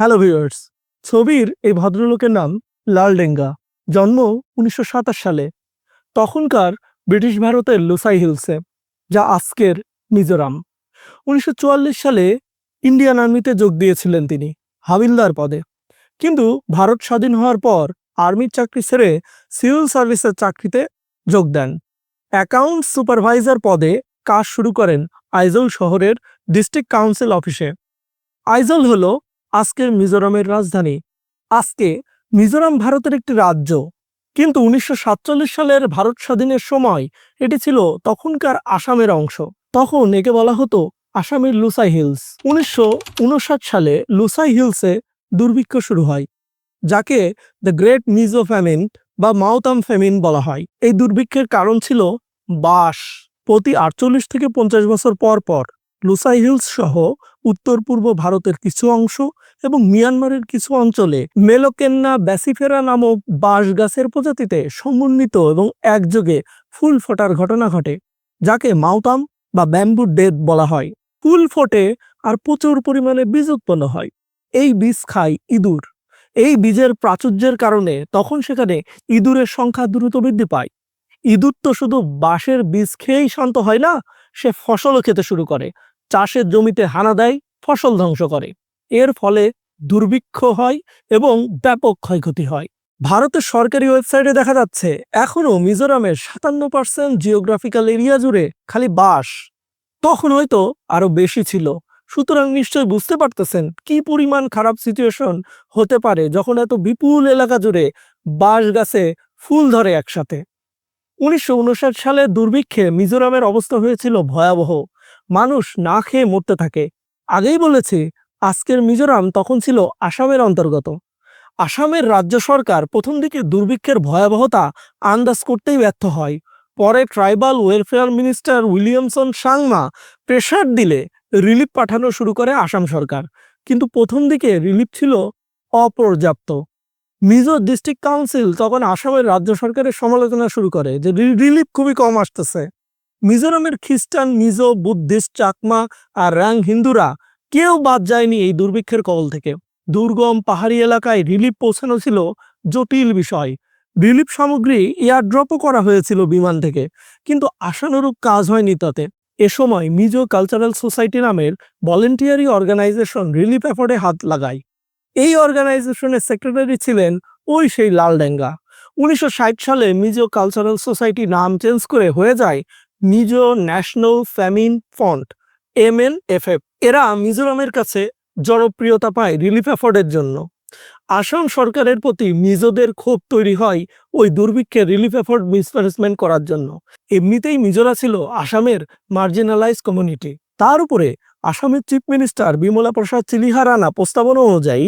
Hello viewers ছবির এই ভদ্রলোকের নাম লাল ডেঙ্গা। জন্ম উনিশশো সাতাশ সালে। তখনকার ব্রিটিশ ভারতের লুসাই হিলসে, যা আজকের মিজোরাম। উনিশশো চুয়াল্লিশ সালে ইন্ডিয়ান আর্মিতে যোগ দিয়েছিলেন তিনি, হাবিলদার পদে। কিন্তু ভারত স্বাধীন হওয়ার পর আর্মির চাকরি ছেড়ে সিভিল সার্ভিসের চাকরিতে যোগ দেন। অ্যাকাউন্ট সুপারভাইজার পদে কাজ শুরু করেন আইজল শহরের ডিস্ট্রিক্ট কাউন্সিল অফিসে। আইজল হলো আজকের মিজোরামের রাজধানী। আজকে মিজোরাম ভারতের একটি রাজ্য। কিন্তু উনিশশো সাতচল্লিশ সালের ভারত স্বাধীনের সময় এটি ছিল তখনকার আসামের অংশ। তখন একে বলা হতো আসামের লুসাই হিলস। উনিশশো উনষাট সালে লুসাই হিলসে দুর্ভিক্ষ শুরু হয়, যাকে দ্য গ্রেট মিজো ফ্যামিন বা মাউতাম ফ্যামিন বলা হয়। এই দুর্ভিক্ষের কারণ ছিল বাস প্রতি আটচল্লিশ থেকে পঞ্চাশ বছর পর পর লুসাই হিলস সহ উত্তর পূর্ব ভারতের কিছু অংশ এবং মিয়ানমারের কিছু অঞ্চলে মেলোকেন্না ব্যাসিফেরা নামক বাঁশ গাছের প্রজাতিতে সমন্বিত এবং একযোগে ফুল ফোটার ঘটনা ঘটে, যাকে মাউতাম বা ব্যাম্বু ডেথ বলা হয়। ফুল ফোটে আর প্রচুর পরিমাণে বীজ উৎপন্ন হয়। এই বীজ খায় ইঁদুর। এই বীজের প্রাচুর্যের কারণে তখন সেখানে ইঁদুরের সংখ্যা দ্রুত বৃদ্ধি পায়। ইঁদুর তো শুধু বাঁশের বীজ খেয়েই শান্ত হয় না, সে ফসলও খেতে শুরু করে। চাষের জমিতে হানা দেয়, ফসল ধ্বংস করে। এর ফলে দুর্ভিক্ষ হয় এবং ব্যাপক ক্ষয়ক্ষতি হয়। ভারতের সরকারি ওয়েবসাইটে দেখা যাচ্ছে, এখনও মিজোরামের সাতান্ন পার্সেন্ট জিওগ্রাফিক্যাল এরিয়া জুড়ে খালি বাঁশ। তখন হয়তো আরও বেশি ছিল। সুতরাং নিশ্চয় বুঝতে পারতেছেন কি পরিমাণ খারাপ সিচুয়েশন হতে পারে যখন এত বিপুল এলাকা জুড়ে বাঁশ গাছে ফুল ধরে একসাথে। উনিশশো উনষাট সালে দুর্ভিক্ষে মিজোরামের অবস্থা হয়েছিল ভয়াবহ। মানুষ না খেয়ে মরতে থাকে। আগেই বলেছি, আজকের মিজোরাম তখন ছিল আসামের অন্তর্গত। আসামের রাজ্য সরকার প্রথম দিকে দুর্ভিক্ষের ভয়াবহতা আন্দাজ করতেই ব্যর্থ হয়। পরে tribal welfare minister Williamson Sangma pressure দিলে রিলিফ পাঠানো শুরু করে আসাম সরকার। কিন্তু প্রথম দিকে রিলিফ ছিল অপর্যাপ্ত। মিজো ডিস্ট্রিক্ট কাউন্সিল তখন আসামের রাজ্য সরকারের সমালোচনা শুরু করে যে রিলিফ খুবই কম আসতেছে। মিজোরামের খ্রিস্টান, মিজো, বুদ্ধিস্ট, চাকমা আর রাং হিন্দুরা কেউ বাদ যায়নি এই দুর্ভিক্ষের কবল থেকে। দুর্গম পাহাড়ি এলাকায় রিলিফ পৌঁছানো ছিল জটিল বিষয়। রিলিফ সামগ্রী এয়ারড্রপও করা হয়েছিল বিমান থেকে, কিন্তু আশানুরূপ কাজ হয়নি তাতে। এ সময় মিজো কালচারাল সোসাইটি নামের ভলেন্টিয়ারি অর্গানাইজেশন রিলিফ এফোর্ডে হাত লাগায়। এই অর্গানাইজেশনের সেক্রেটারি ছিলেন ওই সেই লাল ডেঙ্গা উনিশশো ষাট সালে মিজো কালচারাল সোসাইটি নাম চেঞ্জ করে হয়ে যায় Mizo national famine front M N F F এরা মিজোরামের কাছে জনপ্রিয়তা পায় রিলিফ এফোর্ডের জন্য। আসাম সরকারের প্রতি মিজোদের ক্ষোভ তৈরি হয় ওই দুর্ভিক্ষে রিলিফ এফোর্ড মিসম্যানেজমেন্ট করার জন্য। এমনিতেই মিজোরা ছিল আসামের মার্জিনালাইজ কমিউনিটি তার উপরে আসামের চিফ মিনিস্টার বিমলা প্রসাদ চিলিহা রানা প্রস্তাবনা অনুযায়ী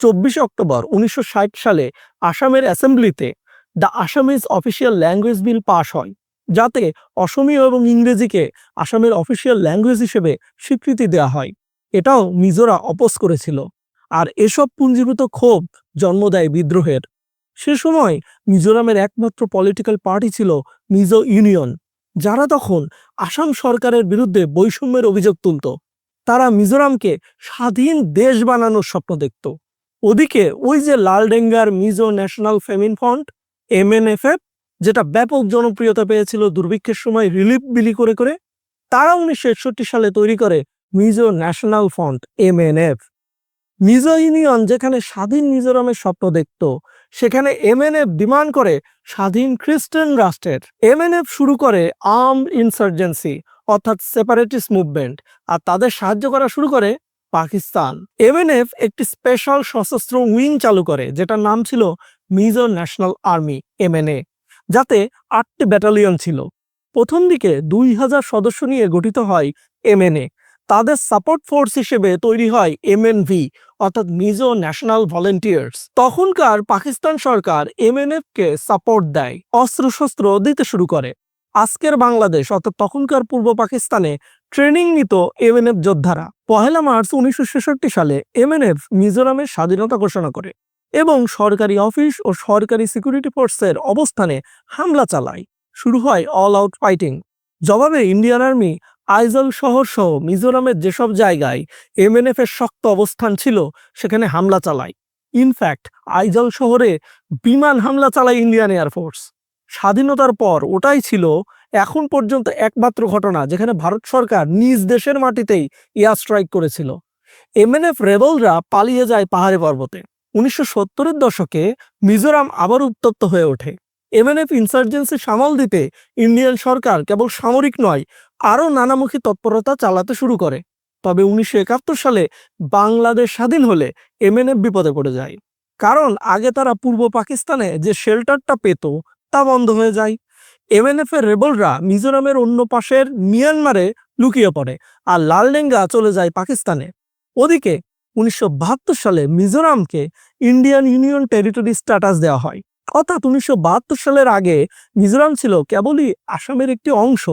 চব্বিশে অক্টোবর উনিশশো ষাট সালে আসামের অ্যাসেম্বলিতে the Assamese official language bill pass হয়। যাতে অসমীয় এবং ইংরেজিকে আসামের অফিসিয়াল ল্যাঙ্গুয়েজ হিসেবে স্বীকৃতি দেওয়া হয়। এটাও মিজোরা অপোজ করেছিল। আর এসব পুঞ্জীভূত ক্ষোভ জন্ম দেয় বিদ্রোহের। সে সময় মিজোরামের একমাত্র পলিটিক্যাল পার্টি ছিল মিজো ইউনিয়ন, যারা তখন আসাম সরকারের বিরুদ্ধে বৈষম্যের অভিযোগ তুলত। তারা মিজোরামকে স্বাধীন দেশ বানানোর স্বপ্ন দেখত। ওদিকে ওই যে Lal ডেঙ্গার Mizo national famine front M N F F যেটা ব্যাপক জনপ্রিয়তা পেয়েছিল দুর্ভিক্ষের সময় রিলিফ বিলি করে করে তারা উনিশশো একষট্টি সালে তৈরি করে Mizo national front M N F Mizo union যেখানে স্বাধীন মিজোরামের স্বপ্ন দেখত, সেখানে এমএনএফ ডিমান্ড করে স্বাধীন খ্রিস্টান রাষ্ট্রের। এমএনএফ শুরু করে আর্ম ইনসার্জেন্সি, অর্থাৎ সেপারেটিস্ট মুভমেন্ট, আর তাদের সাহায্য করা শুরু করে পাকিস্তান। এমএনএফ একটি স্পেশাল সশস্ত্র উইং চালু করে, যেটার নাম ছিল মিজো ন্যাশনাল আর্মি এমএনএ যাতে আটটি ব্যাটালিয়ন ছিল। প্রথম দিকে দুই হাজার সদস্য নিয়ে গঠিত হয় এমএনএ তাদের সাপোর্ট ফোর্স হিসেবে তৈরি হয় এমএনভি অর্থাৎ মিজো ন্যাশনাল ভলেন্টিয়ার্স। তখনকার পাকিস্তান সরকার এমএনএফ কে সাপোর্ট দেয়, অস্ত্রশস্ত্র দিতে শুরু করে। আজকের বাংলাদেশ, অর্থাৎ তখনকার পূর্ব পাকিস্তানে, ট্রেনিং নিত এমএনএফ যোদ্ধারা। পহেলা মার্চ উনিশশো ছেষট্টি সালে এমএনএফ মিজোরামের স্বাধীনতা ঘোষণা করে। এবং সরকারি অফিস ও সরকারি সিকিউরিটি ফোর্সের অবস্থানে হামলা চালায়। শুরু হয় অল আউট ফাইটিং জবাবে ইন্ডিয়ান আর্মি আইজল শহর সহ মিজোরামের যেসব জায়গায় এমএনএফ এর শক্ত অবস্থান ছিল, সেখানে হামলা চালায়। ইনফ্যাক্ট আইজল শহরে বিমান হামলা চালায় ইন্ডিয়ান এয়ারফোর্স স্বাধীনতার পর ওটাই ছিল এখন পর্যন্ত একমাত্র ঘটনা, যেখানে ভারত সরকার নিজ দেশের মাটিতেই এয়ার স্ট্রাইক করেছিল। এমএনএফ রেবলরা পালিয়ে যায় পাহাড়ে পর্বতে। উনিশশো সত্তরের দশকে মিজোরাম আবার উত্তপ্ত হয়ে ওঠে। এমএনএফ ইনসার্জেন্সি সামাল দিতে ইন্ডিয়ান সরকার কেবল সামরিক নয়, আরও নানামুখী তৎপরতা চালাতে শুরু করে। তবে উনিশশো একাত্তর সালে বাংলাদেশ স্বাধীন হলে এমএনএফ বিপদে পড়ে যায়। কারণ আগে তারা পূর্ব পাকিস্তানে যে শেল্টারটা পেত, তা বন্ধ হয়ে যায়। এমএনএফ এর রেবলরা মিজোরামের অন্য পাশের মিয়ানমারে লুকিয়ে পড়ে আর লালডেঙ্গা চলে যায় পাকিস্তানে। ওদিকে উনিশশো বাহাত্তর সালে মিজোরামকে ইন্ডিয়ান ইউনিয়ন টেরিটরি স্ট্যাটাস দেওয়া হয়। অর্থাৎ উনিশশো বাহাত্তর সালের আগে মিজোরাম ছিল কেবলই আসামের একটি অংশ,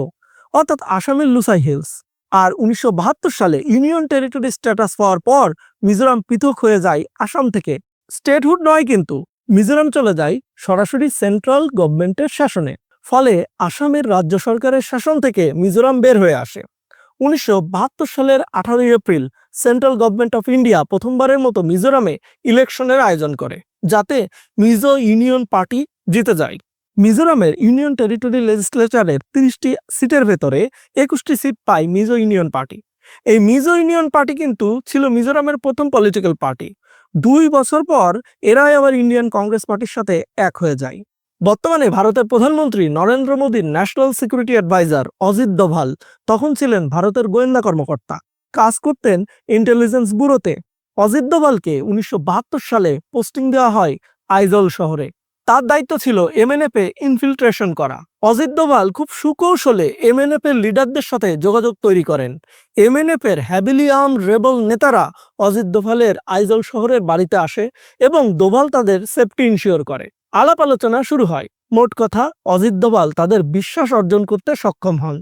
অর্থাৎ আসামের লুসাই হিলস। আর উনিশশো বাহাত্তর সালে ইউনিয়ন টেরিটরি স্ট্যাটাস পাওয়ার পর মিজোরাম পৃথক হয়ে যায় আসাম থেকে। স্টেটহুড নয় কিন্তু, মিজোরাম চলে যায় সরাসরি সেন্ট্রাল গভর্নমেন্টের শাসনে। ফলে আসামের রাজ্য সরকারের শাসন থেকে মিজোরাম বের হয়ে আসে। উনিশশো বাহাত্তর সালের আঠারোই April central government of India প্রথমবারের মতো মিজোরামে ইলেকশনের আয়োজন করে, যাতে মিজো ইউনিয়ন পার্টি জিতে যায়। মিজোরামের ইউনিয়ন টেরিটরি লেজিসলেচারের তিরিশটি সিটের ভেতরে একুশটি সিট পায় মিজো ইউনিয়ন পার্টি। এই মিজো ইউনিয়ন পার্টি কিন্তু ছিল মিজোরামের প্রথম পলিটিক্যাল পার্টি। দুই বছর পর এরাই আবার ইন্ডিয়ান কংগ্রেস পার্টির সাথে এক হয়ে যায়। বর্তমানে ভারতের প্রধানমন্ত্রী নরেন্দ্র মোদীর national security adviser Ajit Doval তখন ছিলেন ভারতের গোয়েন্দা কর্মকর্তা। কাজ করতেন ইন্টেলিজেন্স ব্যুরোতে। অজিত দোভালকে উনিশশো সালে পোস্টিং দেওয়া হয় আইজল শহরে। তার দায়িত্ব ছিল এমএনএফ ইনফিল্ট্রেশন করা। অজিত দোভাল খুব সুকৌশলে এমএনএফ এর লিডারদের সাথে যোগাযোগ তৈরি করেন। এমএনএফ এর হ্যাবিলি আর্ম রেবল নেতারা অজিত দোভালের আইজল শহরের বাড়িতে আসে এবং দোভাল তাদের সেফটি ইনশিওর করে। আলাপ আলোচনা শুরু হয়। মোট কথা, অজিত দোভাল তাদের বিশ্বাস অর্জন করতে সক্ষম হন।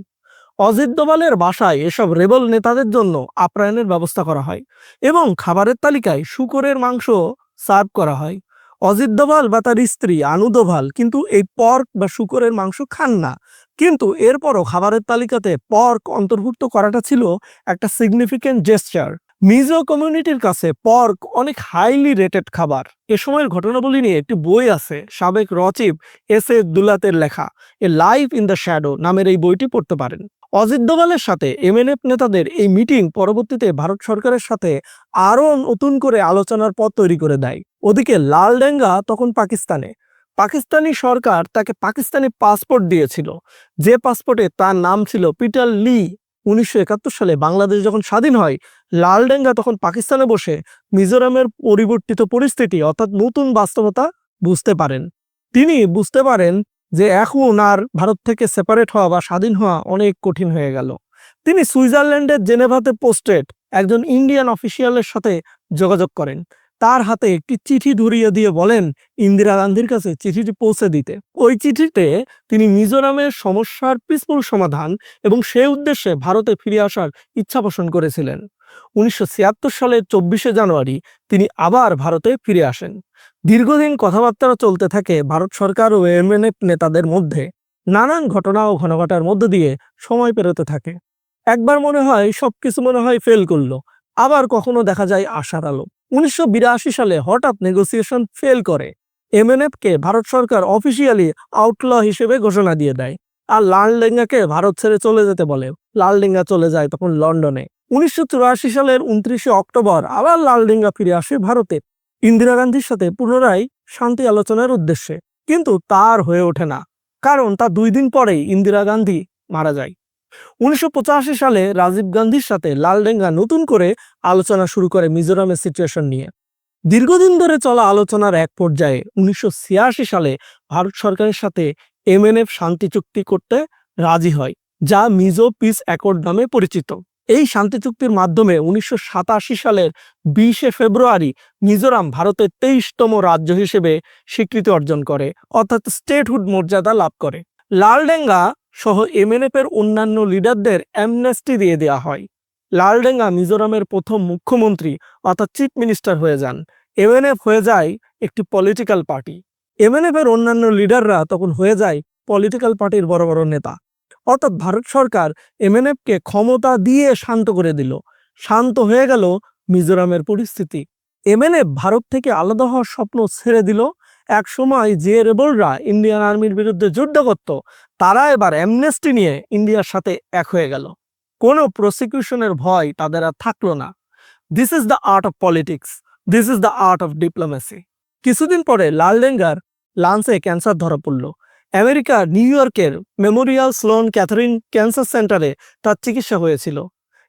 অজিত দোভালের বাসায় এসব রেবল নেতাদের জন্য আপ্যায়নের ব্যবস্থা করা হয় এবং খাবারের তালিকায় শুকরের মাংস সার্ভ করা হয়। অজিত দোভাল বা তার স্ত্রী আনু দোভাল কিন্তু এই পর্ক বা শুকরের মাংস খান না। কিন্তু এরপরও খাবারের তালিকাতে পর্ক অন্তর্ভুক্ত করাটা ছিল একটা সিগনিফিকেন্ট জেস্টার মিজো কমিউনিটির কাছে পর্ক অনেক হাইলি রেটেড খাবার। এ সময়ের ঘটনাবলী নিয়ে একটি বই আছে, সাবেক রচিব এস এ দুলাতের লেখা, a life in the shadow নামের এই বইটি পড়তে পারেন। অজিত দোভালের সাথে এমএনএফ নেতাদের এই মিটিং পরবর্তীতে ভারত সরকারের সাথে আরও নতুন করে আলোচনার পথ তৈরি করে দেয়। ওদিকে লালডেঙ্গা তখন পাকিস্তানে। পাকিস্তানি সরকার তাকে পাকিস্তানি পাসপোর্ট দিয়েছিল। যে পাসপোর্টে তার নাম ছিল পিটার লি। উনিশশো একাত্তর সালে বাংলাদেশ যখন স্বাধীন হয় লালডেঙ্গা তখন পাকিস্তানে বসে মিজোরামের পরিবর্তিত পরিস্থিতি অর্থাৎ নতুন বাস্তবতা বুঝতে পারেন। তিনি বুঝতে পারেন যে এখন আর ভারত থেকে সেপারেট হওয়া বা স্বাধীন হওয়া অনেক কঠিন হয়ে গেল। তিনি সুইজারল্যান্ডের জেনেভাতে পোস্টেড একজন ইন্ডিয়ান অফিসিয়ালের সাথে যোগাযোগ করেন। তার হাতে একটি চিঠি ধরিয়ে দিয়ে বলেন, ইন্দিরা গান্ধীর কাছে চিঠিটি পৌঁছে দিতে। ওই চিঠিতে তিনি মিজোরামের সমস্যার পিসফুল সমাধান এবং সেই উদ্দেশ্যে ভারতে ফিরে আসার ইচ্ছা পোষণ করেছিলেন। উনিশশো সালের চব্বিশে জানুয়ারি তিনি আবার ভারতে ফিরে আসেন। দীর্ঘদিন কথাবার্তা চলতে থাকে ভারত সরকার ও এমএনএফ নেতাদের মধ্যে। নানান ঘটনা ও ঘনঘটার মধ্য দিয়ে সময় পেরোতে থাকে। একবার মনে হয় সবকিছু মনে হয় ফেল করল, আবার কখনো দেখা যায় আশার আলো। উনিশশো বিরাশি সালে হঠাৎ নেগোসিয়েশন ফেল করে। এমএনএফ কে ভারত সরকার অফিসিয়ালি আউটল হিসেবে ঘোষণা দিয়ে দেয়। আর লালডেঙ্গাকে ভারত ছেড়ে চলে যেতে বলে। লালডেঙ্গা চলে যায় তখন লন্ডনে। উনিশশো চুরাশি সালের উনত্রিশে অক্টোবর আবার লালডেঙ্গা ফিরে আসে ভারতে। ইন্দিরা গান্ধীর সাথে পুনরায় শান্তি আলোচনার উদ্দেশ্যে। কিন্তু তার হয়ে ওঠে না, কারণ তা দুই দিন পরেই ইন্দিরা গান্ধী মারা যায়। উনিশশো পঁচাশি সালে রাজীব গান্ধীর সাথে লালডেঙ্গা নতুন করে আলোচনা শুরু করে মিজোরামের সিচুয়েশন নিয়ে। দীর্ঘদিন ধরে চলা আলোচনার এক পর্যায়ে উনিশশো ছিয়াশি সালে ভারত সরকারের সাথে এমএনএফ শান্তি চুক্তি করতে রাজি হয়, যা মিজো পিস অ্যাকর্ড নামে পরিচিত। এই শান্তি চুক্তির মাধ্যমে উনিশশো সাতাশি সালের বিশে ফেব্রুয়ারি মিজোরাম ভারতের তেইশতম রাজ্য হিসেবে স্বীকৃতি অর্জন করে, অর্থাৎ স্টেটহুড মর্যাদা লাভ করে। লালডেঙ্গা সহ এমএনএফ এর অন্যান্য লিডারদের অ্যামনেস্টি দিয়ে দেওয়া হয়। লালডেঙ্গা মিজোরামের প্রথম মুখ্যমন্ত্রী, অর্থাৎ চিফ মিনিস্টার হয়ে যান। এমএনএফ হয়ে যায় একটি পলিটিক্যাল পার্টি এমএনএফ এর অন্যান্য লিডাররা তখন হয়ে যায় পলিটিক্যাল পার্টির বড় বড় নেতা। অর্থাৎ ভারত সরকার এমএনএফকে ক্ষমতা দিয়ে শান্ত করে দিল। শান্ত হয়ে গেল মিজোরামের পরিস্থিতি। এমএনএফ ভারত থেকে আলাদা হওয়ার স্বপ্ন ছেড়ে দিল। এক সময় যে রেবলরা ইন্ডিয়ান আর্মির বিরুদ্ধে যুদ্ধ করত, তারা এবার অ্যামনেস্টি নিয়ে ইন্ডিয়ার সাথে এক হয়ে গেল। কোনো প্রসিকিউশনের ভয় তাদের আর থাকল না। This is the art of politics this is the art of diplomacy কিছুদিন পরে লাল লালডেঙ্গার লান্সে ক্যান্সার ধরা পড়ল। আমেরিকার নিউ ইয়র্কের মেমোরিয়াল স্লোন ক্যাথারিন ক্যান্সার সেন্টারে তার চিকিৎসা হয়েছিল।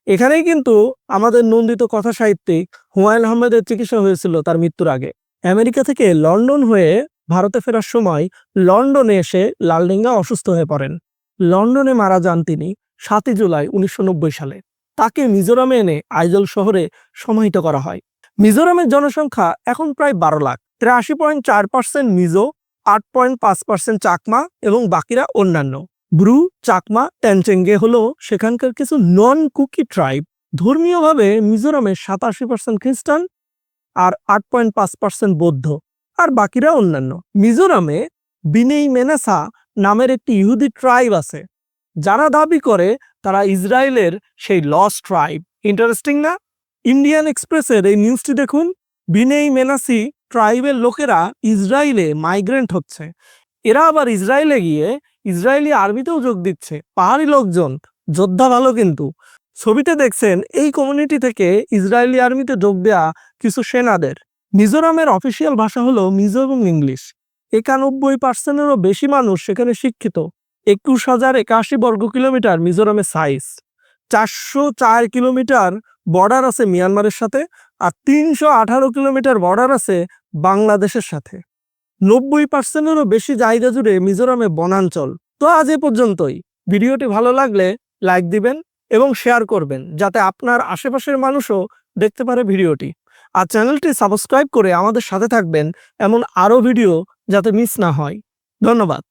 এখানেই কিন্তু আমাদের নন্দিত কথা সাহিত্যিক হুমায়ুন আহমেদের চিকিৎসা হয়েছিল তার মৃত্যুর আগে। আমেরিকা থেকে লন্ডন হয়ে ভারতে ফেরার সময় লন্ডনে এসে লালডেঙ্গা অসুস্থ হয়ে পড়েন। লন্ডনে মারা যান তিনি সাতই জুলাই উনিশশো নব্বই সালে। তাকে মিজোরামে এনে আইজল শহরে সমাহিত করা হয়। মিজোরামের জনসংখ্যা এখন প্রায় বারো লাখ, তিরাশি পয়েন্ট চার পার্সেন্ট মিজো আট পয়েন্ট পাঁচ পার্সেন্ট চাকমা এবং বাকিরা অন্যান্য। ব্রু, চাকমা ট্যানচেঙ্গে হলো সেখানকার কিছু নন কুকি ট্রাইব ধর্মীয়ভাবে মিজোরামে সাতাশি পার্সেন্ট খ্রিস্টান আর আট পয়েন্ট পাঁচ পার্সেন্ট বৌদ্ধ। আর বাকিরা অন্যান্য। মিজোরামে বিনেই মেনাসা নামের একটি ইহুদি ট্রাইব আছে। যারা দাবি করে তারা ইসরায়েলের সেই লস ট্রাইব ইন্টারেস্টিং না? ইন্ডিয়ান এক্সপ্রেসের এই নিউজটি দেখুন। বিনেই মেনাসি ট্রাইবের লোকেরা ইসরায়েলে মাইগ্রেন্ট হচ্ছে। এরা আবার ইসরায়েলে গিয়ে ইসরায়েলি আর্মিতেও যোগ দিচ্ছে। পাহাড়ি লোকজন, যোদ্ধা ভালো কিন্তু। ছবিতে দেখছেন, এই কমিউনিটি থেকে ইসরায়েলি আর্মিতে যোগ দেয়া কিছু সেনাদের। মিজোরামের অফিসিয়াল ভাষা হলো মিজো এবং ইংলিশ। একানব্বই পার্সেন্টেরও বেশি মানুষ সেখানে শিক্ষিত। একুশ হাজার একাশি বর্গ কিলোমিটার মিজোরামের সাইজ চারশো চার কিলোমিটার বর্ডার আছে মিয়ানমারের সাথে আর তিনশো আঠারো কিলোমিটার বর্ডার আছে বাংলাদেশের সাথে। নব্বই পার্সেন্টেরও বেশি জায়গা জুড়ে মিজোরামে বনাঞ্চল। তো আজ এ পর্যন্তই। ভিডিওটি ভালো লাগলে লাইক দিবেন এবং শেয়ার করবেন যাতে আপনার আশেপাশের মানুষও দেখতে পারে ভিডিওটি। আর চ্যানেলটি সাবস্ক্রাইব করে আমাদের সাথে থাকবেন এমন আরও ভিডিও যাতে মিস না হয়। ধন্যবাদ।